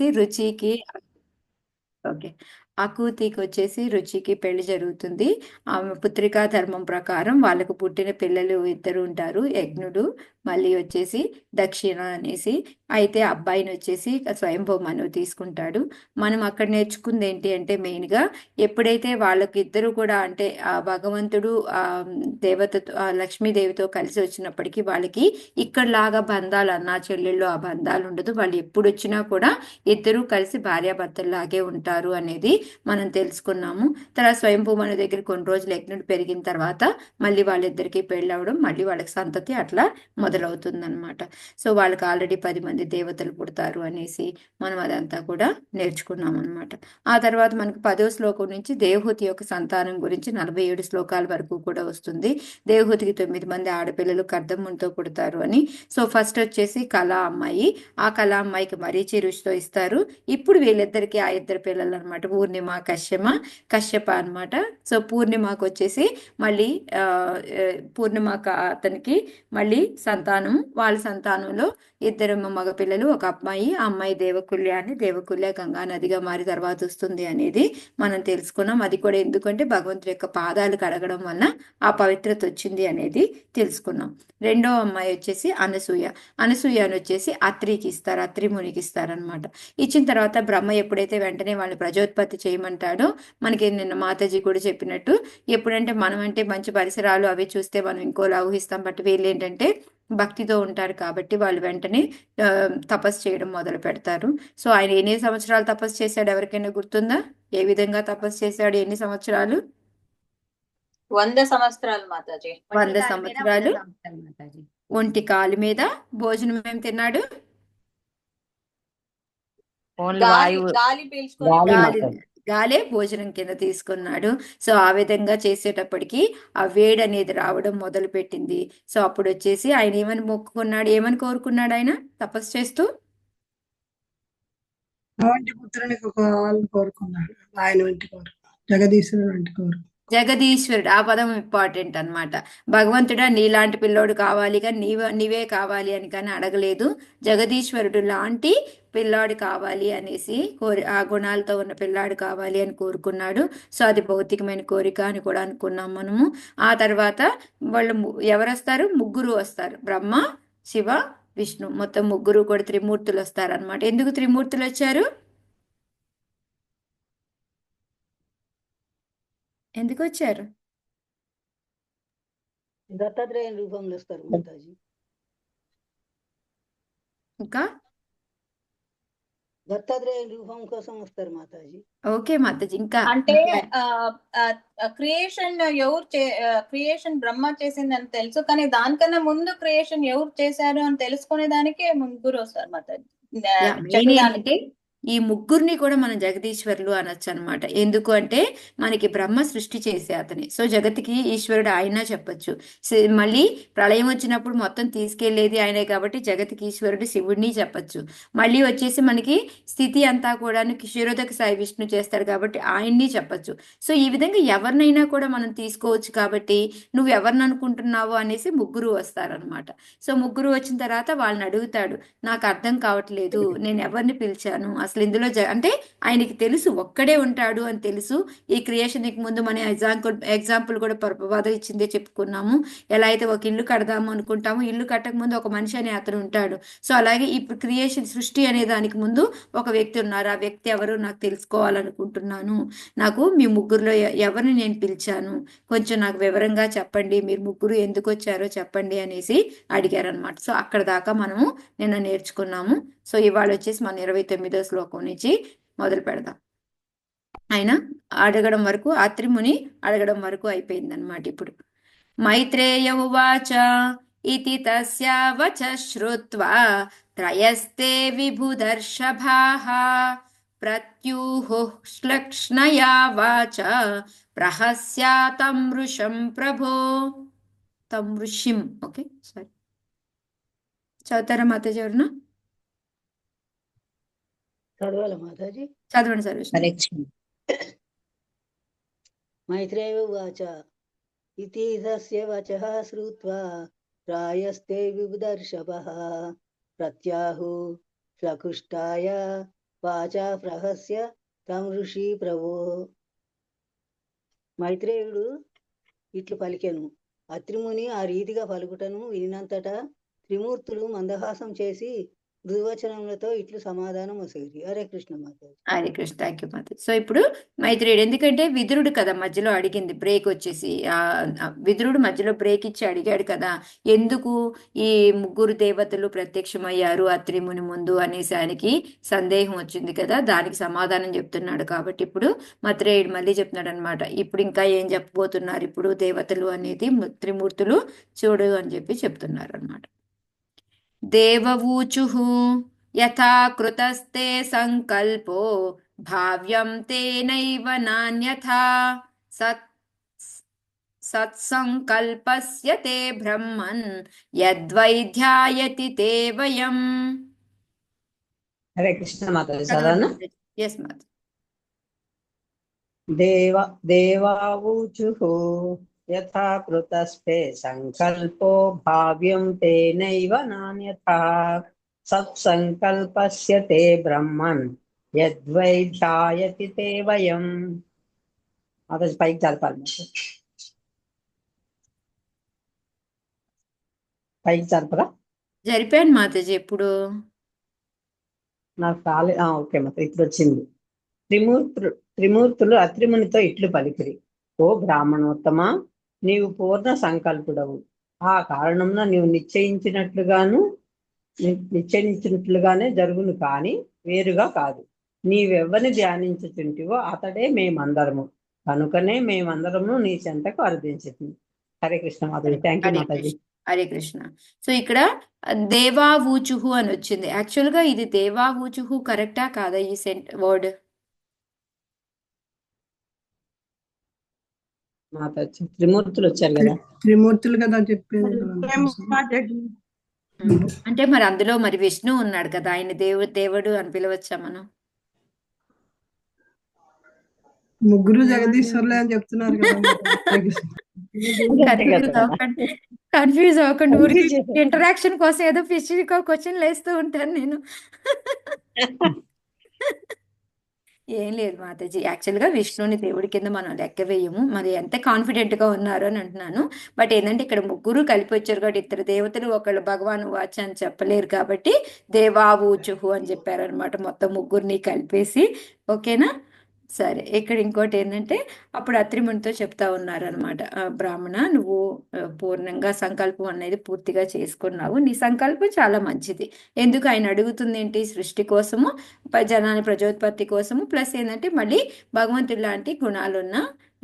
వచ్చేసి రుచికి ఓకే. అకూతికి వచ్చేసి రుచికి పెళ్ళి జరుగుతుంది. ఆమె పుత్రికా ధర్మం ప్రకారం వాళ్ళకు పుట్టిన పిల్లలు ఇద్దరు ఉంటారు. యజ్ఞుడు మళ్ళీ వచ్చేసి దక్షిణ అనేసి అయితే అబ్బాయిని వచ్చేసి స్వయంభూమను తీసుకుంటాడు. మనం అక్కడ నేర్చుకుంది ఏంటి అంటే మెయిన్గా ఎప్పుడైతే వాళ్ళకి ఇద్దరు కూడా అంటే ఆ భగవంతుడు ఆ దేవతతో ఆ లక్ష్మీదేవితో కలిసి వచ్చినప్పటికీ వాళ్ళకి ఇక్కడలాగా బంధాలు అన్నా చెల్లెళ్ళు ఆ బంధాలు ఉండదు. వాళ్ళు ఎప్పుడు వచ్చినా కూడా ఇద్దరు కలిసి భార్యాభర్తల్లాగే ఉంటారు అనేది మనం తెలుసుకున్నాము. తర్వాత స్వయంభూ మన దగ్గర కొన్ని రోజులు యజ్ఞుడు పెరిగిన తర్వాత మళ్ళీ వాళ్ళిద్దరికి పెళ్ళి అవడం మళ్ళీ వాళ్ళకి సంతతి అట్లా మొదలు అనమాట సో వాళ్ళకి ఆల్రెడీ పది మంది దేవతలు పుడతారు అనేసి మనం అదంతా కూడా నేర్చుకున్నాం అనమాట ఆ తర్వాత మనకు పదో శ్లోకం నుంచి దేవహూతి యొక్క సంతానం గురించి నలభై ఏడు శ్లోకాల వరకు కూడా వస్తుంది. దేవహూతికి తొమ్మిది మంది ఆడపిల్లలు కర్దమ్మునితో పుడతారు అని. సో ఫస్ట్ వచ్చేసి కళా అమ్మాయి. ఆ కళా అమ్మాయికి మరీచి రుచితో ఇస్తారు. ఇప్పుడు వీళ్ళిద్దరికి ఆ ఇద్దరు పిల్లలు అనమాట పూర్ణిమ కశ్యమ కశ్యప అనమాట సో పూర్ణిమకు వచ్చేసి మళ్ళీ పూర్ణిమ అతనికి మళ్ళీ సంతానం వాళ్ళ సంతానంలో ఇద్దరు మగపిల్లలు ఒక అమ్మాయి ఆ అమ్మాయి దేవకుల్య అని దేవకుల్య గంగా నదిగా మారి తర్వాత వస్తుంది అనేది మనం తెలుసుకున్నాం. అది కూడా ఎందుకంటే భగవంతుడి యొక్క పాదాలు కడగడం వలన ఆ పవిత్రత వచ్చింది అనేది తెలుసుకున్నాం. రెండో అమ్మాయి వచ్చేసి అనసూయ. అనసూయ అని వచ్చేసి అత్రికి ఇస్తారు అత్రి మునికి ఇస్తారనమాట ఇచ్చిన తర్వాత బ్రహ్మ ఎప్పుడైతే వెంటనే వాళ్ళని ప్రజోత్పత్తి చేయమంటాడో మనకి నిన్న మాతాజీ కూడా చెప్పినట్టు ఎప్పుడంటే మనం అంటే మంచి పరిసరాలు అవి చూస్తే మనం ఇంకోలా ఊహిస్తాం. బట్ వీళ్ళు ఏంటంటే భక్తితో ఉంటారు కాబట్టి వాళ్ళు వెంటనే తపస్సు చేయడం మొదలు పెడతారు. సో ఆయన ఎన్ని సంవత్సరాలు తపస్సు చేశాడు ఎవరికైనా గుర్తుందా? ఏ విధంగా తపస్సు చేశాడు? ఎన్ని సంవత్సరాలు? వంద సంవత్సరాలు మాతాజీ. వంద సంవత్సరాలు. ఒంటి కాలు మీద భోజనం ఏం తిన్నాడు? గాలి పీల్చుకొని గాలే భోజనం కింద తీసుకున్నాడు. సో ఆ విధంగా చేసేటప్పటికి ఆ వేడి అనేది రావడం మొదలు పెట్టింది సో అప్పుడు వచ్చేసి ఆయన ఏమని మొక్కుకున్నాడు? ఏమని కోరుకున్నాడు ఆయన? తపస్సు చేస్తూ? వంటి పుత్రునికి కోరుకున్నాడు. ఆయన వంటి కోరుకున్నాడు జగదీశ్వరుడు వంటి కోరుకున్నాడు జగదీశ్వరుడు ఆ పదం ఇంపార్టెంట్ అనమాట భగవంతుడా నీలాంటి పిల్లోడు కావాలి కానీ నీవ నీవే కావాలి అని కానీ అడగలేదు. జగదీశ్వరుడు లాంటి పిల్లాడు కావాలి అనేసి కోరి ఆ గుణాలతో ఉన్న పిల్లాడు కావాలి అని కోరుకున్నాడు. సో అది భౌతికమైన కోరిక అని కూడా అనుకున్నాం మనము. ఆ తర్వాత వాళ్ళు ఎవరు వస్తారు ముగ్గురు వస్తారు. బ్రహ్మ శివ విష్ణు. మొత్తం ముగ్గురు కూడా త్రిమూర్తులు వస్తారనమాట ఎందుకు త్రిమూర్తులు వచ్చారు? ఎందుకు వచ్చారు? దత్తాత్రేయ రూపంలో వస్తారు మాతాజీ. ఇంకా? దత్తాత్రేయ రూపం కోసం వస్తారు మాతాజీ. ఓకే మాతాజీ ఇంకా అంటే క్రియేషన్ ఎవరు క్రియేషన్ బ్రహ్మ చేసిందని తెలుసు కానీ దానికన్నా ముందు క్రియేషన్ ఎవరు చేశారు అని తెలుసుకునే దానికే ముగ్గురు వస్తారు మాతాజీ. అంటే ఈ ముగ్గురిని కూడా మనం జగదీశ్వరులు అనొచ్చు అనమాట ఎందుకు అంటే మనకి బ్రహ్మ సృష్టి చేసే అతని. సో జగతికి ఈశ్వరుడు ఆయన చెప్పొచ్చు. మళ్ళీ ప్రళయం వచ్చినప్పుడు మొత్తం తీసుకెళ్ళేది ఆయనే కాబట్టి జగతికి ఈశ్వరుడు శివుడిని చెప్పొచ్చు. మళ్ళీ వచ్చేసి మనకి స్థితి అంతా కూడా క్షీరోదక సాయి విష్ణు చేస్తాడు కాబట్టి ఆయన్ని చెప్పొచ్చు. సో ఈ విధంగా ఎవరినైనా కూడా మనం తీసుకోవచ్చు కాబట్టి నువ్వు ఎవరిని అనుకుంటున్నావు అనేసి ముగ్గురు వస్తారనమాట. సో ముగ్గురు వచ్చిన తర్వాత వాళ్ళని అడుగుతాడు నాకు అర్థం కావట్లేదు నేను ఎవరిని పిలిచాను? అసలు ఇందులో అంటే ఆయనకి తెలుసు ఒక్కడే ఉంటాడు అని తెలుసు. ఈ క్రియేషన్కి ముందు మన ఎగ్జాంపుల్ ఎగ్జాంపుల్ కూడా ప్రభాద ఇచ్చిందే చెప్పుకున్నాము. ఎలా అయితే ఒక ఇల్లు కడదాము అనుకుంటాము ఇల్లు కట్టక ముందు ఒక మనిషి అనే అతను ఉంటాడు. సో అలాగే ఈ క్రియేషన్ సృష్టి అనే దానికి ముందు ఒక వ్యక్తి ఉన్నారు. ఆ వ్యక్తి ఎవరు నాకు తెలుసుకోవాలనుకుంటున్నాను. నాకు మీ ముగ్గురులో ఎవరిని నేను పిలిచాను? కొంచెం నాకు వివరంగా చెప్పండి. మీరు ముగ్గురు ఎందుకు వచ్చారో చెప్పండి అనేసి అడిగారనమాట సో అక్కడ దాకా మనము నిన్న నేర్చుకున్నాము. సో ఇవాళ వచ్చేసి మన ఇరవై తొమ్మిదో శ్లోకం నుంచి మొదలు పెడదాం. ఆయన అడగడం వరకు అత్రిముని అడగడం వరకు అయిపోయింది అనమాట ఇప్పుడు. మైత్రేయ ఉవాచ ఇది తస్యావచ శ్రుత్వా త్రయస్తే విభుదర్షభాః ప్రత్యూహుః శ్లక్ష్ణయా వాచ ప్రహస్యా తమృషం ప్రభో. తమృషిం ఓకే సారీ. చదువుతారా మాతాజీ ఎవరన్నా? చదవాలి మాతాజీ? చదవండి సార్ మైత్రేయ వాచ ఇతి తస్య వచః శ్రుత్వా ప్రాయస్తే విబుదర్షభः ప్రత్యాహు శ్లకుష్టాయ వాచా ప్రహస్య తం ఋషి ప్రభో. మైత్రేయుడు ఇట్లు పలికెను అత్రిముని ఆ రీతిగా పలుకుటను వినినంతటా త్రిమూర్తులు మందహాసం చేసి దుర్వచనములతో ఇట్లు సమాధానం వసగిరి హరే కృష్ణ మాతాజీ. హరే కృష్ణ. థ్యాంక్ యూ మాతాజీ. సో ఇప్పుడు మైత్రేయుడు ఎందుకంటే విదురుడు కదా మధ్యలో అడిగింది బ్రేక్ వచ్చేసి. ఆ విదురుడు మధ్యలో బ్రేక్ ఇచ్చి అడిగాడు కదా ఎందుకు ఈ ముగ్గురు దేవతలు ప్రత్యక్షమయ్యారు అత్రిముని ముందు అనేసి ఆయనకి సందేహం వచ్చింది కదా దానికి సమాధానం చెప్తున్నాడు కాబట్టి ఇప్పుడు మైత్రేయుడు మళ్ళీ చెప్తున్నాడు అనమాట ఇప్పుడు ఇంకా ఏం చెప్పబోతున్నారు ఇప్పుడు దేవతలు అనేది త్రిమూర్తులు చూడు అని చెప్పి చెప్తున్నారు అనమాట దేవవూచుః యథా కృతస్తే సంకల్పో భావ్యం తేనైవ నాన్యథా సత్ సత్సంకల్పస్య తే బ్రహ్మన్ యద్వైధ్యాయతి తే వయం హరే కృష్ణ మాత చదవనా ఎస్ మాత దేవ దేవావూచుః యథా కృతస్తే సంకల్పో భావ్యం తేనైవ నాన్యథా సత్సంకల్పస్య తే బ్రహ్మన్ యద్వై ధ్యాయతి తే వయం అతను పైకి మాత. పైకి జరపరా జరిపాను మాతాజీ ఎప్పుడు? నాకు కాలే ఆ, ఓకే మాత ఇప్పుడు వచ్చింది. త్రిమూర్తులు త్రిమూర్తులు అత్రిమునితో ఇట్లు పలికిరి. ఓ బ్రాహ్మణోత్తమ నీవు పూర్ణ సంకల్పుడవు. ఆ కారణంన నీవు నిశ్చయించినట్లుగాను నిశ్చయించినట్లుగానే జరుగును కాని వేరుగా కాదు. నీవెవ్వని ధ్యానించుచుంటివో అతడే మేమందరము. కనుకనే మేమందరము నీ చెంతకు అర్థించింది హరే కృష్ణ మాతాజీ థ్యాంక్ యూ హరే మాతాజీ. కృష్ణ. హరే కృష్ణ. సో ఇక్కడ దేవావూచుహు అని వచ్చింది యాక్చువల్గా ఇది దేవావూచుహు కరెక్టా కాదా ఈ సెంట్ వర్డ్? మాతాజీ త్రిమూర్తులు వచ్చారు కదా. త్రిమూర్తులు కదా చెప్పింది కదా. అంటే మరి అందులో మరి విష్ణు ఉన్నాడు కదా ఆయన దేవు దేవుడు అని పిలవచ్చా మనం? ముగ్గురు జగదీశ్వర్లే అని చెప్తున్నారు కదా. కన్ఫ్యూజ్ అవ్వకండి. ఊరికి ఇంటరాక్షన్ కోసం ఏదో పిచ్చి క్వశ్చన్ వేస్తూ ఉంటాను నేను. ఏం లేదు మాతాజీ. యాక్చువల్గా విష్ణుని దేవుడి కింద మనం లెక్క వేయము. మరి ఎంత కాన్ఫిడెంట్గా ఉన్నారు అని అంటున్నాను. బట్ ఏంటంటే ఇక్కడ ముగ్గురు కలిపి వచ్చారు కాబట్టి ఇద్దరు దేవతలు ఒకళ్ళు భగవాన్ వాచ అని చెప్పలేరు కాబట్టి దేవా ఊచుహు అని చెప్పారనమాట మొత్తం ముగ్గురిని కలిపేసి. ఓకేనా సరే ఇక్కడ ఇంకోటి ఏంటంటే అప్పుడు అత్రిమునితో చెప్తా ఉన్నారనమాట బ్రాహ్మణ నువ్వు పూర్ణంగా సంకల్పం అనేది పూర్తిగా చేసుకున్నావు. నీ సంకల్పం చాలా మంచిది. ఎందుకు ఆయన అడుగుతుంది ఏంటి సృష్టి కోసము జనాన్ని ప్రజోత్పత్తి కోసము? ప్లస్ ఏంటంటే మళ్ళీ భగవంతుడి లాంటి గుణాలున్న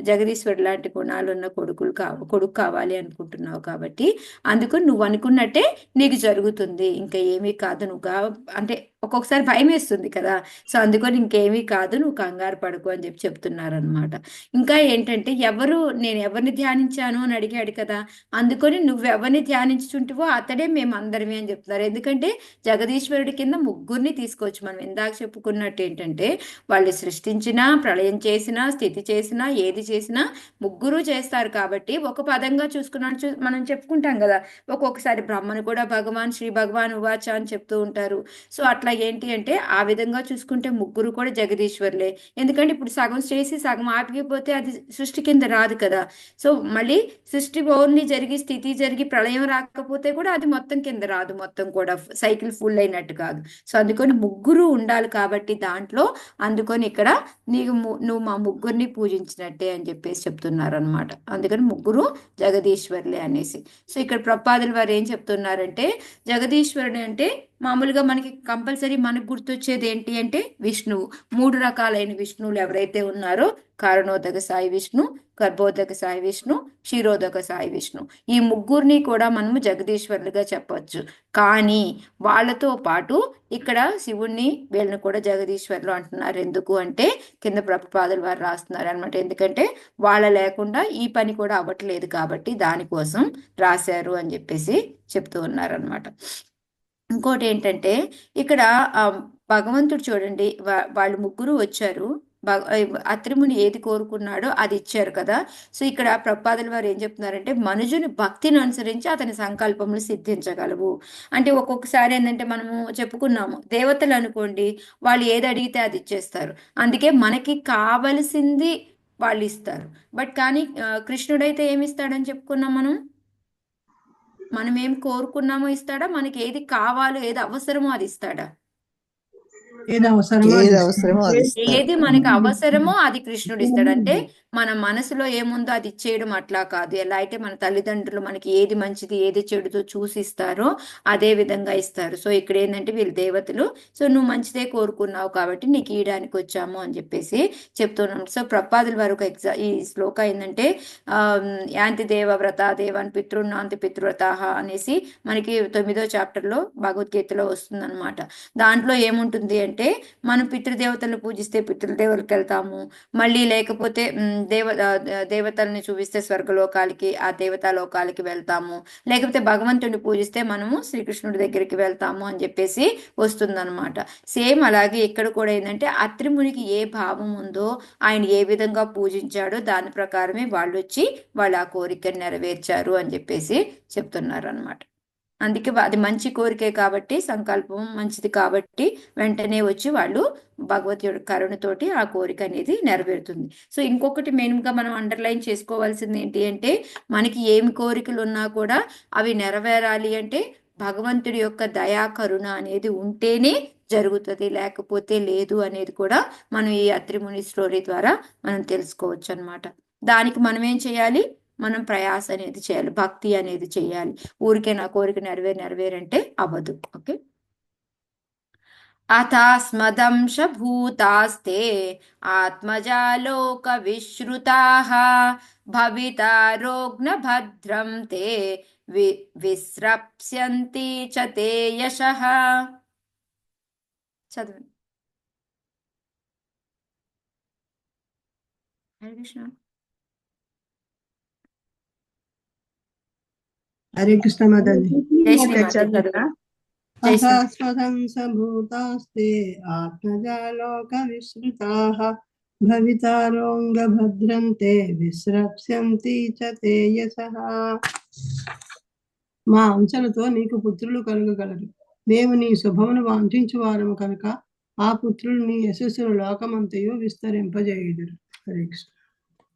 జగదీశ్వరుడు లాంటి గుణాలున్న కొడుకులు కావ కొడుకు కావాలి అనుకుంటున్నావు కాబట్టి అందుకు నువ్వు అనుకున్నట్టే నీకు జరుగుతుంది. ఇంకా ఏమీ కాదు. నువ్వుగా అంటే ఒక్కొక్కసారి భయం వేస్తుంది కదా. సో అందుకని ఇంకేమీ కాదు నువ్వు కంగారు పడకు అని చెప్పి చెప్తున్నారనమాట ఇంకా ఏంటంటే ఎవరు నేను ఎవరిని ధ్యానించాను అని అడిగాడు కదా. అందుకని నువ్వు ఎవరిని ధ్యానించుంటివో అతడే మేము అందరమే అని చెప్తున్నారు. ఎందుకంటే జగదీశ్వరుడి కింద ముగ్గురిని తీసుకోవచ్చు. మనం ఇందాక చెప్పుకున్నట్టు ఏంటంటే వాళ్ళు సృష్టించినా ప్రళయం చేసినా స్థితి చేసినా ఏది చేసినా ముగ్గురు చేస్తారు కాబట్టి ఒక పదంగా చూసుకున్నాను చూ మనం చెప్పుకుంటాం కదా. ఒక్కొక్కసారి బ్రహ్మను కూడా భగవాన్ శ్రీ భగవాన్ ఉవాచ అని చెప్తూ ఉంటారు. సో అట్లా ఏంటి అంటే ఆ విధంగా చూసుకుంటే ముగ్గురు కూడా జగదీశ్వర్లే. ఎందుకంటే ఇప్పుడు సగం చేసి సగం ఆపిపోతే అది సృష్టి కింద రాదు కదా. సో మళ్ళీ సృష్టి ఓన్లీ జరిగి స్థితి జరిగి ప్రళయం రాకపోతే కూడా అది మొత్తం కింద రాదు. మొత్తం కూడా సైకిల్ ఫుల్ అయినట్టు కాదు. సో అందుకని ముగ్గురు ఉండాలి కాబట్టి దాంట్లో అందుకని ఇక్కడ నీకు నువ్వు మా ముగ్గురిని పూజించినట్టే అని చెప్పేసి చెప్తున్నారు అనమాట అందుకని ముగ్గురు జగదీశ్వర్లే అనేసి. సో ఇక్కడ ప్రపాదుల వారు ఏం చెప్తున్నారంటే జగదీశ్వరుడు అంటే మామూలుగా మనకి కంపల్సరీ మనకు గుర్తొచ్చేది ఏంటి అంటే విష్ణువు. మూడు రకాలైన విష్ణువులు ఎవరైతే ఉన్నారో కారణోదక సాయి విష్ణు గర్భోదక సాయి విష్ణు క్షీరోదక సాయి విష్ణు. ఈ ముగ్గురిని కూడా మనము జగదీశ్వరులుగా చెప్పొచ్చు. కానీ వాళ్ళతో పాటు ఇక్కడ శివుణ్ణి వీళ్ళని కూడా జగదీశ్వరులు అంటున్నారు. ఎందుకు అంటే కింద ప్రభుపాదులు వారు రాస్తున్నారు అనమాట ఎందుకంటే వాళ్ళ లేకుండా ఈ పని కూడా అవ్వట్లేదు కాబట్టి దానికోసం రాశారు అని చెప్పేసి చెప్తూ ఉన్నారనమాట ఇంకోటి ఏంటంటే ఇక్కడ భగవంతుడు చూడండి వా- వాళ్ళు ముగ్గురు వచ్చారు. భగ- అత్రిముని ఏది కోరుకున్నాడో అది ఇచ్చారు కదా. సో ఇక్కడ ప్రపాదల వారు ఏం చెప్తున్నారంటే మనుజుని భక్తిని అనుసరించి అతని సంకల్పములు సిద్ధించగలవు. అంటే ఒక్కొక్కసారి ఏంటంటే మనము చెప్పుకున్నాము దేవతలు అనుకోండి వాళ్ళు ఏది అడిగితే అది ఇచ్చేస్తారు. అందుకే మనకి కావలసింది వాళ్ళు ఇస్తారు. బట్ కానీ కృష్ణుడైతే ఏమి ఇస్తాడని చెప్పుకున్నాం మనం? మనం ఏం కోరుకున్నామో ఇస్తాడా? మనకి ఏది కావాలో ఏది అవసరమో అది ఇస్తాడా? ఏది అవసరమో ఏది మనకి అవసరమో అది కృష్ణుడు ఇస్తాడు అంటే మన మనసులో ఏముందో అది ఇచ్చేయడం అట్లా కాదు. ఎలా అయితే మన తల్లిదండ్రులు మనకి ఏది మంచిది ఏది చెడుతో చూసి ఇస్తారో అదే విధంగా ఇస్తారు. సో ఇక్కడ ఏంటంటే వీళ్ళు దేవతలు సో నువ్వు మంచిదే కోరుకున్నావు కాబట్టి నీకు ఇయడానికి వచ్చాము అని చెప్పేసి చెప్తున్నాం సో ప్రపాదుల వారు ఒక ఎగ్జా ఈ శ్లోక ఏంటంటే ఆ, యాంతి దేవ వ్రత దేవాన్ పితృన్నాంతి పితృవ్రతాహ అనేసి మనకి తొమ్మిదో చాప్టర్లో భగవద్గీతలో వస్తుందన్నమాట. దాంట్లో ఏముంటుంది అంటే మనం పితృదేవతలను పూజిస్తే పితృదేవులకు వెళ్తాము. మళ్ళీ లేకపోతే దేవ దేవతల్ని చూపిస్తే స్వర్గలోకాలకి ఆ దేవతా లోకాలకి వెళ్తాము. లేకపోతే భగవంతుడిని పూజిస్తే మనము శ్రీకృష్ణుడి దగ్గరికి వెళ్తాము అని చెప్పేసి వస్తుందన్నమాట. సేమ్ అలాగే ఇక్కడ కూడా ఏంటంటే అత్రిమునికి ఏ భావం ఉందో ఆయన ఏ విధంగా పూజించాడో దాని ప్రకారమే వాళ్ళు వచ్చి వాళ్ళు ఆ కోరికను నెరవేర్చారు అని చెప్పేసి చెప్తున్నారు అనమాట అందుకే అది మంచి కోరికే కాబట్టి సంకల్పం మంచిది కాబట్టి వెంటనే వచ్చి వాళ్ళు భగవతుడి కరుణతోటి ఆ కోరిక అనేది నెరవేరుతుంది. సో ఇంకొకటి మెయిన్గా మనం అండర్లైన్ చేసుకోవాల్సింది ఏంటి అంటే మనకి ఏమి కోరికలు ఉన్నా కూడా అవి నెరవేరాలి అంటే భగవంతుడి యొక్క దయా కరుణ అనేది ఉంటేనే జరుగుతుంది లేకపోతే లేదు అనేది కూడా మనం ఈ అత్రిముని స్టోరీ ద్వారా మనం తెలుసుకోవచ్చు అన్నమాట దానికి మనం ఏం చేయాలి? మనం ప్రయాస అనేది చేయాలి భక్తి అనేది చేయాలి. ఊరికే నా కోరిక నెరవేరు నెరవేరంటే అవ్వదు. ఓకే? అథాస్మదంశ భూతాస్తే ఆత్మజాలోక విశ్రుతా భవితారోగ్న భద్రం తే వి విస్రప్స్యంతి చ తే యశః. చదవండి. హరే కృష్ణ. హరే కృష్ణ మాతాజీ. జై శ్రీమాత చదవండి జై శ్రీ అథాస్పదం సభూతాస్తే ఆత్మజాలోక విశ్రుతాః భవితారోంగ భద్రంతే విశ్రప్స్యంతి చ తేజసః మా అంశలతో నీకు పుత్రులు కలుగగలరు. మేము నీ శుభమును వాంఛించు వారము కనుక ఆ పుత్రులు నీ యశస్సును లోకమంతయు విస్తరింపజేయుదురు. హరే కృష్ణ.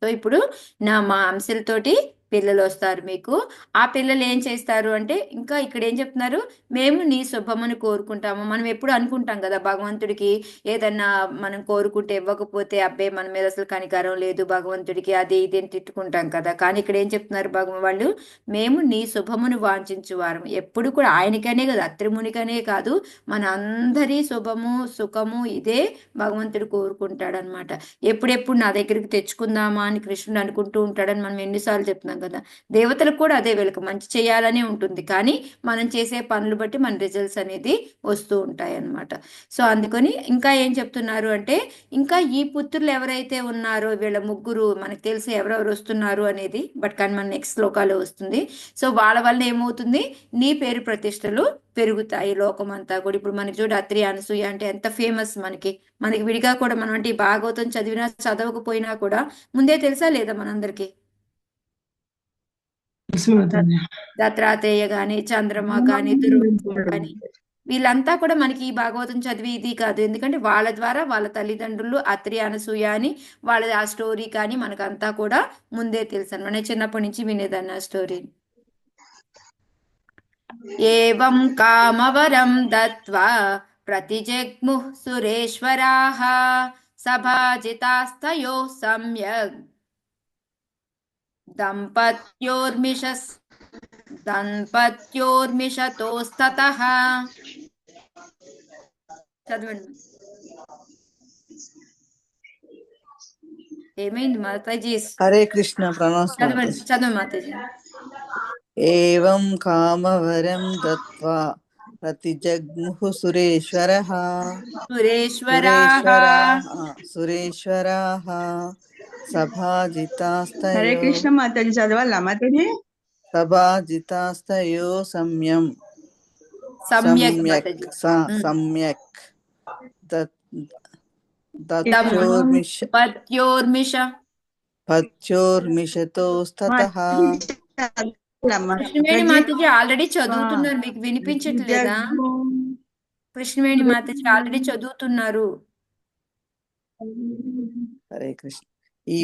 సో ఇప్పుడు నా మా అంశలతోటి పిల్లలు వస్తారు మీకు. ఆ పిల్లలు ఏం చేస్తారు అంటే ఇంకా ఇక్కడ ఏం చెప్తున్నారు? మేము నీ శుభమును కోరుకుంటాము. మనం ఎప్పుడు అనుకుంటాం కదా భగవంతుడికి ఏదన్నా మనం కోరుకుంటే ఇవ్వకపోతే అబ్బే మన మీద అసలు కనికరం లేదు భగవంతుడికి అది ఇది అని తిట్టుకుంటాం కదా. కానీ ఇక్కడ ఏం చెప్తున్నారు భగవ వాళ్ళు మేము నీ శుభమును వాంఛించు వారం ఎప్పుడు కూడా ఆయనకనే కదా అత్రిమునికనే కాదు. మన అందరి శుభము సుఖము ఇదే భగవంతుడు కోరుకుంటాడనమాట ఎప్పుడెప్పుడు నా దగ్గరికి తెచ్చుకుందామా అని కృష్ణుడు అనుకుంటూ ఉంటాడని మనం ఎన్నిసార్లు చెప్తున్నాం కదా. దేవతలకు కూడా అదే వీళ్ళకి మంచి చేయాలనే ఉంటుంది. కానీ మనం చేసే పనులు బట్టి మన రిజల్ట్స్ అనేది వస్తూ ఉంటాయి అన్నమాట సో అందుకని ఇంకా ఏం చెప్తున్నారు అంటే ఇంకా ఈ పుత్రులు ఎవరైతే ఉన్నారో వీళ్ళ ముగ్గురు మనకు తెలిసి ఎవరెవరు వస్తున్నారు అనేది బట్ కానీ మన నెక్స్ట్ శ్లోకాలో వస్తుంది. సో వాళ్ళ వల్ల ఏమవుతుంది? నీ పేరు ప్రతిష్టలు పెరుగుతాయి. లోకం అంతా కూడా. ఇప్పుడు మనకి చూడు అత్రి అనసూయ అంటే ఎంత ఫేమస్ మనకి. మనకి విడిగా కూడా మనం అంటే భాగవతం చదివినా చదవకపోయినా కూడా ముందే తెలుసా లేదా మనందరికీ? దత్రాత్రేయ కానీ చంద్రమ్మ గాని చంద్రమ గాని గాని వీళ్ళంతా కూడా మనకి ఈ భాగవతం చదివి ఇది కాదు. ఎందుకంటే వాళ్ళ ద్వారా వాళ్ళ తల్లిదండ్రులు అత్రి అనసూయ అని వాళ్ళ ఆ స్టోరీ కానీ మనకంతా కూడా ముందే తెలుసు అనమాట నేను చిన్నప్పటి నుంచి వినేదాన్ని ఆ స్టోరీ. ఏవం కామవరం దత్వా ప్రతిజగ్ము సురేశ్వరాహ సభాజితాస్తయో సమ్యగ్ దంపత్యోర్మిషస్ దంపత్యోర్మిషతోస్తతః చదవండి ఏమైంది మాతాజీ హరే కృష్ణ ప్రణామం చదవండి చదవండి మాతాజీ ఏవం కామవరం దత్వా ప్రతిజగ్ముః సురేశ్వరः సురేశ్వరాः సురేశ్వరాः సురేశ్వరాः సభాజితాస్తయో హరే కృష్ణ మాతాజీ చదవాలా? మాతాజీ సభాజితాస్తయో సమ్యం. సమ్యక్ సమ్యక్ పత్యోర్మిష పత్యోర్మిషతోస్తతః కృష్ణవేణి మాతాజీ ఆల్రెడీ చదువుతున్నారు మీకు వినిపించట్లేదా? కృష్ణవేణి మాతాజీ ఆల్రెడీ చదువుతున్నారు. హరే కృష్ణ. ఈ.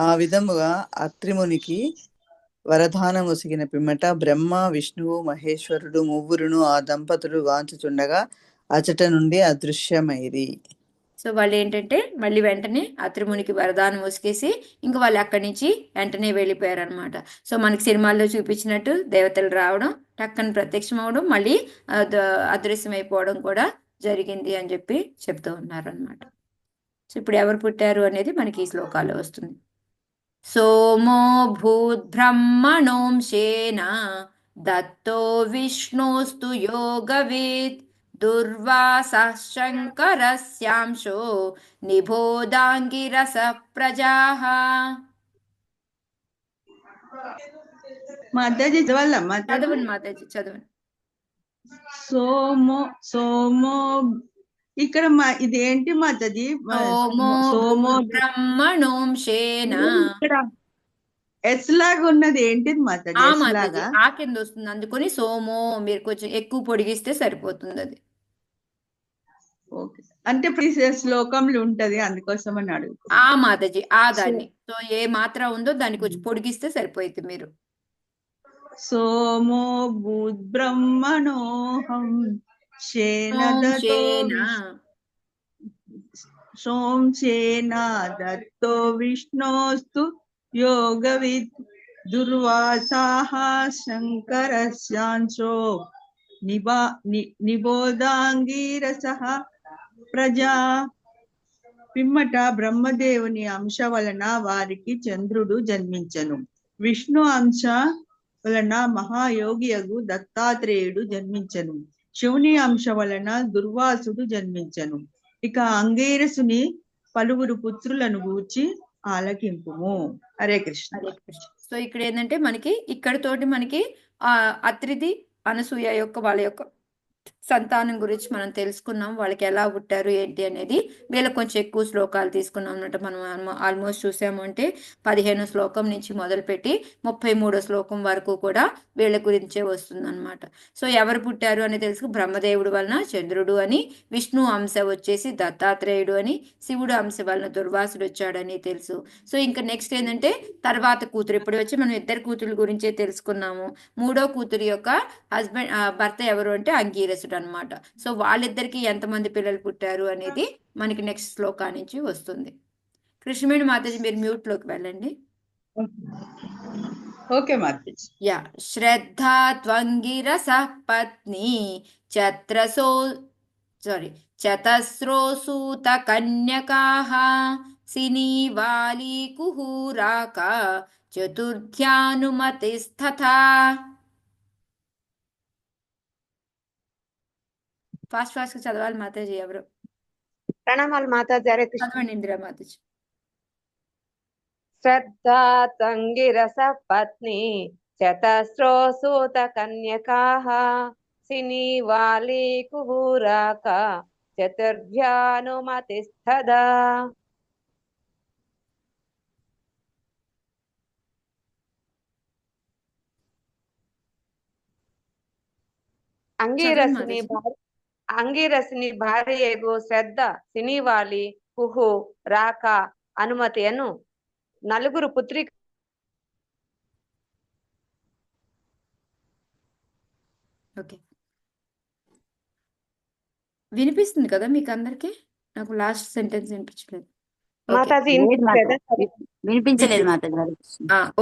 ఆ విధముగా అత్రిమునికి వరదానం ఒసిగిన పిమ్మట బ్రహ్మ విష్ణువు మహేశ్వరుడు ముగ్గురును ఆ దంపతులు వాంచుచుండగా అచట నుండి అదృశ్యమైరి. సో వాళ్ళు ఏంటంటే మళ్ళీ వెంటనే అత్రిమునికి వరదానం ఉసికేసి ఇంకా వాళ్ళు అక్కడి నుంచి వెంటనే వెళ్ళిపోయారు అనమాట సో మనకి సినిమాల్లో చూపించినట్టు దేవతలు రావడం టక్కన ప్రత్యక్షం అవడం మళ్ళీ అద- అదృశ్యమైపోవడం కూడా జరిగింది అని చెప్పి చెప్తూ ఉన్నారు అనమాట సో ఇప్పుడు ఎవరు పుట్టారు అనేది మనకి ఈ శ్లోకాల్లో వస్తుంది. సోమో భూద్బ్రహ్మణోంశేన దత్తో విష్ణోస్తు యోగవేత్ దుర్వాసः శంకరస్యాంశో నిబోధాంగిరస ప్రజాః. మాతాజీ? చదవండి మాతాజీ చదవండి. సోమో సోమో ఇక్కడ మా ఇది ఏంటి మాతాజీ మా- సోమో సోమో బ్రహ్మణోంశేన ఇక్కడ ఎస్ లాగా ఉన్నది ఏంటిది మాతాజీ ఆ కింద వస్తుంది. అందుకని సోమో మీరు కొంచెం ఎక్కువ పొడిగిస్తే సరిపోతుంది అది. ఓకే. అంటే శ్లోకంలో ఉంటది అందుకోసం అని అడుగు ఆ మాతాజీ ఆ దాన్ని. సో ఏ మాత్ర ఉందో దాన్ని కొంచెం పొడిగిస్తే సరిపోయింది మీరు. సోమో భూద్బ్రహ్మణోహం. ఓంశేన సోంశేన దత్తో విష్ణోస్తు యోగవిద్ దుర్వాసాః శంకరస్యాంశో నిబా ని నిబోధాంగీరసః ప్రజా పిమ్మట బ్రహ్మదేవుని అంశ వలన వారికి చంద్రుడు జన్మించను. విష్ణు అంశ వలన మహాయోగియగు దత్తాత్రేయుడు జన్మించను. శివుని అంశ వలన దుర్వాసుడు జన్మించను. ఇక అంగేరసుని పలువురు పుత్రులను గూర్చి ఆలకింపుము. హరే కృష్ణ. హరే కృష్ణ. సో ఇక్కడ ఏంటంటే మనకి ఇక్కడతోటి మనకి ఆ అత్రిది అనసూయ యొక్క వాళ్ళ యొక్క సంతానం గురించి మనం తెలుసుకున్నాం. వాళ్ళకి ఎలా పుట్టారు ఏంటి అనేది వీళ్ళకి కొంచెం ఎక్కువ శ్లోకాలు తీసుకున్నాం అన్నమాట. మనం ఆల్మోస్ట్ చూసాము అంటే పదిహేను శ్లోకం నుంచి మొదలుపెట్టి ముప్పై మూడో శ్లోకం వరకు కూడా వీళ్ళ గురించే వస్తుందన్నమాట. సో ఎవరు పుట్టారు అని తెలుసు బ్రహ్మదేవుడు వలన చంద్రుడు అని విష్ణు అంశ వచ్చేసి దత్తాత్రేయుడు అని శివుడు అంశ వలన దుర్వాసుడు వచ్చాడని తెలుసు. సో ఇంకా నెక్స్ట్ ఏంటంటే తర్వాత కూతురు. ఇప్పుడు వచ్చి మనం ఇద్దరు కూతురు గురించే తెలుసుకున్నాము. మూడో కూతురు యొక్క హస్బెండ్ భర్త ఎవరు అంటే అంగీరసుడు అన్నమాట సో వాళ్ళిద్దరికి ఎంతమంది పిల్లలు పుట్టారు అనేది మనకి నెక్స్ట్ శ్లోకా నుంచి వస్తుంది. కృష్ణవేణి మాతాజీ మీరు మ్యూట్లోకి వెళ్ళండి. ఓకే మాతాజీ. యా శ్రద్ధా త్వంగిరస పత్ని చత్రసో సారీ చతస్రోసూత కన్యకాః సినీవాలి కుహూరాక చతుర్థ్యానుమతిస్తథా ఫాస్ట్ ఫాస్ట్గా చదవాలి మాతాజీ ఎవరు? ప్రణామాలు మాతాజీ కృష్ణ. చదవండి ఇందిరా మాతాజీ. శ్రద్ధా తంగిరస పత్ని చతస్రోసూత కన్యకాః సినీవాలి కుహూరాక చతుర్భ్యానుమతిస్తదా అంగీరసుని. భార్య అంగీరసుని భార్యగు శ్రద్ధ సినీవాలి కుహు రాక అనుమతి అను నలుగురు పుత్రి ఓకే. వినిపిస్తుంది కదా మీకు అందరికి నాకు లాస్ట్ సెంటెన్స్ వినిపించలేదు. మాతాజీ వినిపించలేదా? మాతాజీ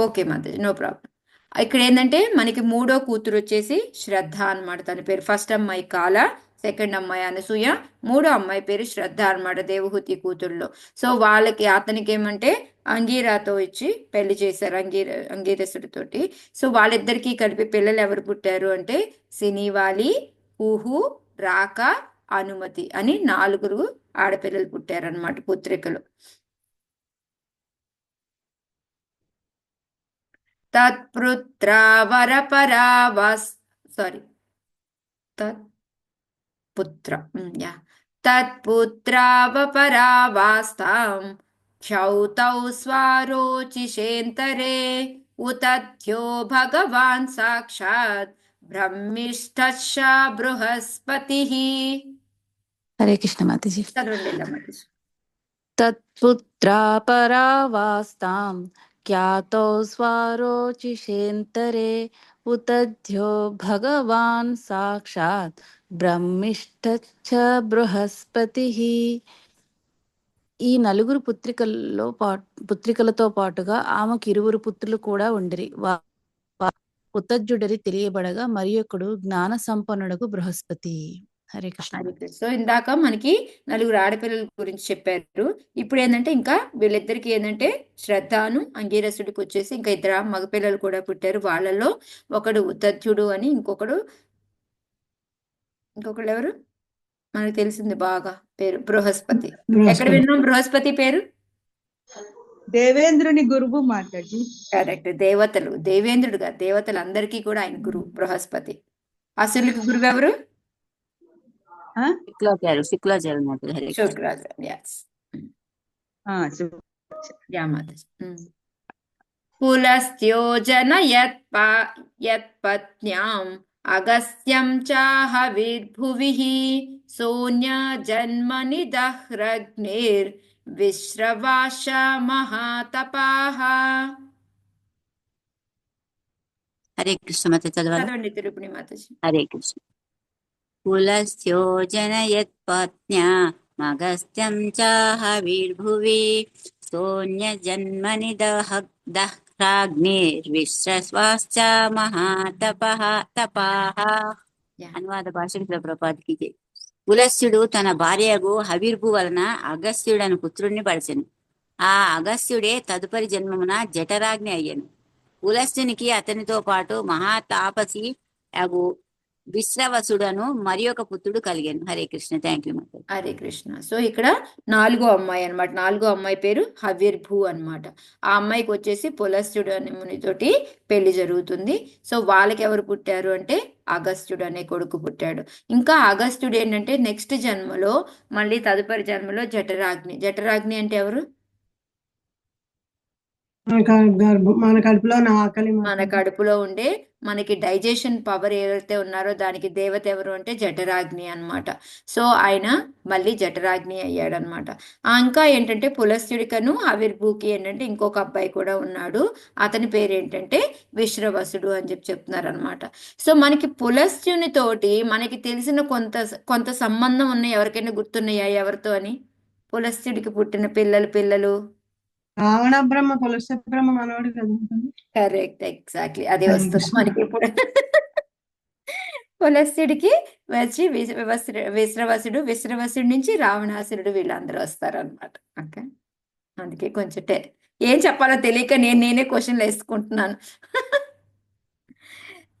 ఓకే మాతాజీ నో ప్రాబ్లం. ఇక్కడ ఏంటంటే మనకి మూడో కూతురు వచ్చేసి శ్రద్ధ అన్నమాట తన పేరు. ఫస్ట్ అమ్మాయి కాల సెకండ్ అమ్మాయి అనసూయ మూడో అమ్మాయి పేరు శ్రద్ధ అన్నమాట దేవహూతి కూతుళ్ళు సో వాళ్ళకి అతనికి ఏమంటే అంగీరాతో ఇచ్చి పెళ్ళి చేశారు అంగీర అంగీరసుడితోటి సో వాళ్ళిద్దరికీ కలిపి పిల్లలు ఎవరు పుట్టారు అంటే సినీవాలి ఊహు రాక అనుమతి అని నాలుగురు ఆడపిల్లలు పుట్టారనమాట పుత్రికలు. తత్పుత్రా వరపరావాస్ సారీ తత్ పుత్ర ఉమ్, యా తత్పుత్రావపరావాస్తాం క్షౌతౌ స్వారోచిషేంతరే ఉతథ్యో భగవాన్ సాక్షాత్ బ్రహ్మిష్ఠశ్చ బృహస్పతి హరే కృష్ణ మాతాజీ చదవండి మాతాజీ తత్పుత్రాపరావాస్తాం ఖ్యాతో స్వారోచిషేంతరే ఉతధ్యో భగవాన్ బృహస్పతి. ఈ నలుగురు పుత్రికల్లో పా పుత్రికలతో పాటుగా ఆమెకు ఇరువురు పుత్రులు కూడా ఉండిరి. వా- తెలియబడగా మరి ఒకడు జ్ఞాన సంపన్నుడకు బృహస్పతి. హరే కృష్ణ. సో ఇందాక మనకి నలుగురు ఆడపిల్లల గురించి చెప్పారు. ఇప్పుడు ఏంటంటే ఇంకా వీళ్ళిద్దరికి ఏంటంటే శ్రద్ధను అంగీరసుడికి వచ్చేసి ఇంకా ఇద్దరు మగపిల్లలు కూడా పుట్టారు. వాళ్ళలో ఒకడు ఉతథ్యుడు అని ఇంకొకడు ఇంకొకడు ఎవరు? మనకు తెలిసింది బాగా పేరు బృహస్పతి. ఎక్కడ బృహస్పతి విన్నాం బృహస్పతి పేరు? దేవేంద్రుని గురువు మాతాజీ కరెక్ట్ దేవతలు దేవేంద్రుడు కాదు దేవతలు అందరికీ కూడా ఆయన గురువు బృహస్పతి. అసురులకు గురువు ఎవరు? శుక్లాచార్య శుక్లాచార్య మాతాజీ హరే కృష్ణ. శుక్రాచార్య yes. ఆ, సు- యా మాతాజీ ఉమ్. పులస్త్యోజన యత్పా యత్పత్న్యాం అగస్త్యం చాహవిర్భువి సోన్య జన్మని దహ్రగ్నిర్ విశ్రవాశ మహాతపాః హరే కృష్ణ మాత చదవాలి చదవండి తిరుపతి మాతాజీ హరే కృష్ణ కులస్యోజన యత్పత్న్యా మగస్త్యం చాహవిర్భువి సోన్యజన్మని మహాతపః అనువాద భాషకు ప్రపాదికి జై. తన భార్యకు హవిర్భు వలన అగస్త్యుడను పుత్రుణ్ణి పడిచెను ఆ అగస్త్యుడే తదుపరి జన్మమున జఠరాగ్ని అయ్యను. పులస్త్యునికి అతనితో పాటు మహాతాపసి అగు విశ్రవసుడను మరి ఒక పుత్రుడు కలిగాను. హరే కృష్ణ. థ్యాంక్ యూ మాత హరే కృష్ణ. సో ఇక్కడ నాలుగో అమ్మాయి అన్నమాట. నాలుగో అమ్మాయి పేరు హవిర్భూ అన్నమాట. ఆ అమ్మాయికి వచ్చేసి పులస్త్యుడు అనే మునితోటి పెళ్ళి జరుగుతుంది. సో వాళ్ళకి ఎవరు పుట్టారు అంటే అగస్త్యుడు అనే కొడుకు పుట్టాడు. ఇంకా అగస్త్యుడు ఏంటంటే నెక్స్ట్ జన్మలో మళ్ళీ తదుపరి జన్మలో జఠరాగ్ని. జఠరాగ్ని అంటే ఎవరు? మన గర్భ మన కడుపులో ఉన్న ఆకలి మన కడుపులో ఉండే మనకి డైజెషన్ పవర్ ఎవరైతే ఉన్నారో దానికి దేవత ఎవరు అంటే జఠరాగ్ని అన్నమాట. సో ఆయన మళ్ళీ జఠరాగ్ని అయ్యాడనమాట ఇంకా ఏంటంటే పులస్త్యుడికను ఆవిర్భూకి ఏంటంటే ఇంకొక అబ్బాయి కూడా ఉన్నాడు. అతని పేరు ఏంటంటే విశ్రవసుడు అని చెప్పి చెప్తున్నారు అనమాట సో మనకి పులస్త్యుని తోటి మనకి తెలిసిన కొంత కొంత సంబంధం ఉన్నాయి ఎవరికైనా గుర్తున్నాయా ఎవరితో అని? పులస్త్యుడికి పుట్టిన పిల్లలు పిల్లలు? రావణ బ్రహ్మ పులస్య బ్రహ్మ మనోడు కదా కరెక్ట్ ఎగ్జాక్ట్లీ. అదే హరే వస్తుంది. మనకి ఇప్పుడు. పులస్త్యుడికి వచ్చి విశ్ర- వస్త్ర- విశ్రవసుడు విశ్రవసుడి నుంచి రావణాసురుడు వీళ్ళందరూ వస్తారనమాట ఓకే? అందుకే కొంచెం టె ఏం చెప్పాలో తెలియక నేను నేనే క్వశ్చన్లు వేసుకుంటున్నాను.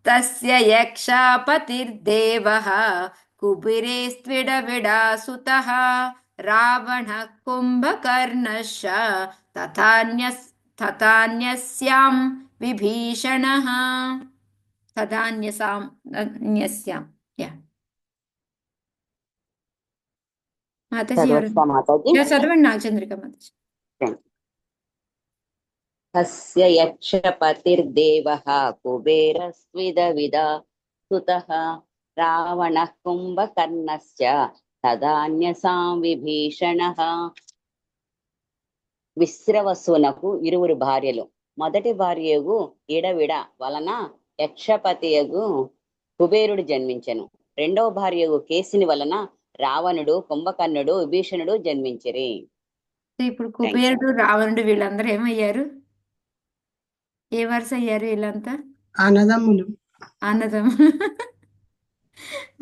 తస్య యక్షాపతిర్దేవః కుబిరేస్త్విడవిడాసుతः రావణः కుంభకర్ణశ్చ తథాన్యస్ తథాన్యస్యాం విభీషణः తథాన్యసాం అన్యస్యాం యా మాతాజీ ఎవరు చదవచ్చా మాతాజీ యా, చదవండి నాగచంద్రిక మాతాజీ తస్య యక్షపతిర్దేవः కుబేరస్విదవిద సుతः రావణः కుంభకర్ణశ్చ తదాన్యసాం విభీషణः విశ్రవసునకు ఇరువురు భార్యలు. మొదటి భార్యగు ఇడవిడ వలన యక్షపతియగు కుబేరుడు జన్మించెను. రెండవ భార్యగు కేసిని వలన రావణుడు కుంభకర్ణుడు విభీషణుడు జన్మించిరి. సో ఇప్పుడు కుబేరుడు రావణుడు వీళ్ళందరూ ఏమయ్యారు? ఏ వరుస అయ్యారు వీళ్ళంతా? అన్నదమ్ములు. అన్నదం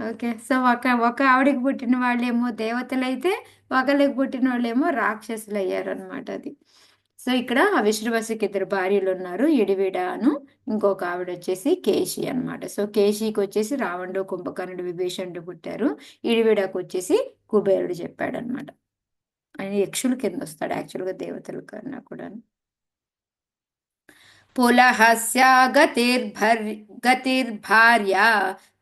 ఓకే. సో ఒక ఒక ఆవిడకి పుట్టిన వాళ్ళేమో దేవతలైతే ఒకళ్ళకి పుట్టిన వాళ్ళేమో రాక్షసులు అయ్యారు అనమాట అది. సో ఇక్కడ ఆ ఇద్దరు భార్యలు ఉన్నారు ఇడివిడాను ఇంకొక ఆవిడ వచ్చేసి కేశి అన్నమాట. సో కేశికి వచ్చేసి రావణుడు కుంభకర్ణుడు విభీషణుడు పుట్టారు. ఇడివిడాకు వచ్చేసి కుబేరుడు చెప్పాడు అనమాట ఆయన యక్షుల కింద వస్తాడు యాక్చువల్గా దేవతల కన్నా కూడా పులహస్యా గతిర్భర్ గతిర్భార్య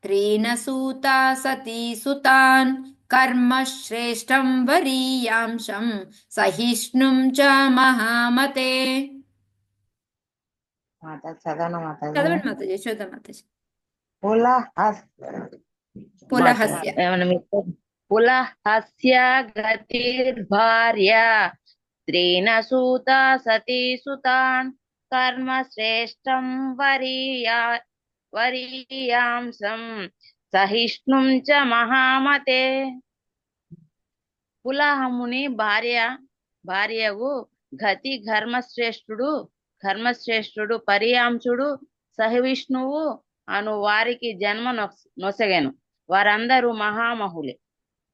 త్రీణ సూతా సతీ సుతాన్ కర్మ శ్రేష్టం వరీయాంశం సహిష్ణుం చ మహామతే మాత చదవను మాతాజీ చదవండి మాతాజీ చూద్దాం మాతాజీ పులహస్ పులహస్య ఏమన్నా మీకు పులహస్య గతిర్భార్య స్త్రీణ సూత సతీ సుతాన్ కర్మ శ్రేష్టం వరీయా వరీయాంసం సహిష్ణుం చ మహామతే. పులహముని భార్య భార్యవు గతి ధర్మశ్రేష్ఠుడు ధర్మశ్రేష్ఠుడు పరియాంశుడు సహవిష్ణువు అను వారికి జన్మ నొస్- నొసగెను. వారందరూ మహామహులే.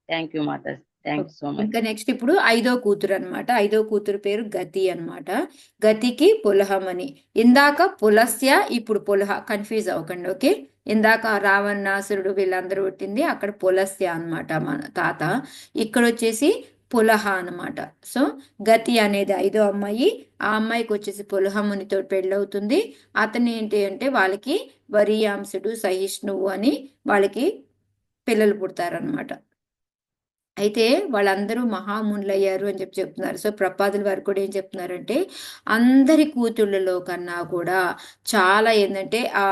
థ్యాంక్ యూ మాతాజీ థ్యాంక్ సో మచ్ ఇంకా నెక్స్ట్ ఇప్పుడు ఐదో కూతురు అన్నమాట. ఐదో కూతురు పేరు గతి అన్నమాట. గతికి పులహమని ఇందాక పులస్య ఇప్పుడు పులహ. కన్ఫ్యూజ్ అవ్వకండి ఓకే? ఇందాక రావణాసురుడు వీళ్ళందరూ పుట్టింది అక్కడ పులస్య అన్నమాట మన తాత. ఇక్కడ వచ్చేసి పులహ అన్నమాట. సో గతి అనేది ఐదో అమ్మాయి. ఆ అమ్మాయికి వచ్చేసి పులహమునితో పెళ్ళవుతుంది. అతను ఏంటి అంటే వాళ్ళకి వరియాంశుడు సహిష్ణువు అని వాళ్ళకి పిల్లలు పుడతారనమాట అయితే వాళ్ళందరూ మహామునులయ్యారు అని చెప్పి చెప్తున్నారు. సో ప్రపాదుల వారు కూడా ఏం చెప్తున్నారంటే అందరి కూతుళ్ళలో కన్నా కూడా చాలా ఏంటంటే ఆ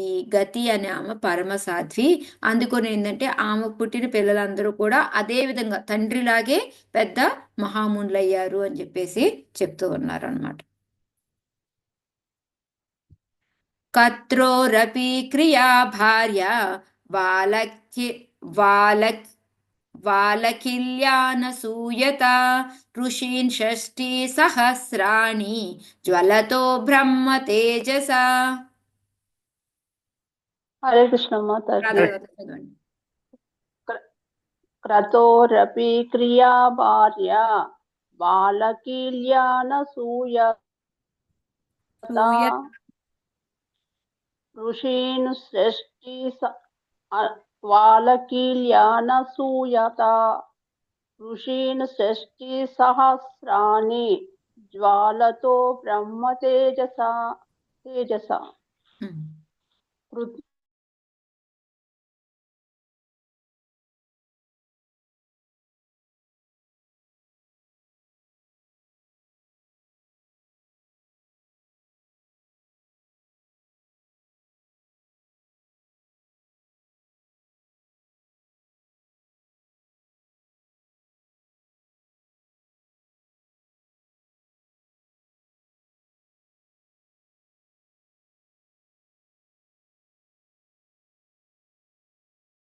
ఈ గతి అనే ఆమె పరమ సాధ్వి. అందుకని ఏంటంటే ఆమె పుట్టిన పిల్లలందరూ కూడా అదే విధంగా తండ్రిలాగే పెద్ద మహామునులయ్యారు అని చెప్పేసి చెప్తూ ఉన్నారు అనమాట కత్రోరపి క్రియా భార్య వాలకి వాలక్ వాలకిల్యానసూయత ఋషీన్ షష్ఠి సహస్రాణి జ్వలతో బ్రహ్మ తేజస హరే కృష్ణ మాతాజీ రాధా చదవండి క్రతోరపి క్రియా భార్య वालकील्यानसूयता ऋषीन् षष्टिसहस्राणि ज्वालतो ब्रह्मतेजसा तेजसा hmm.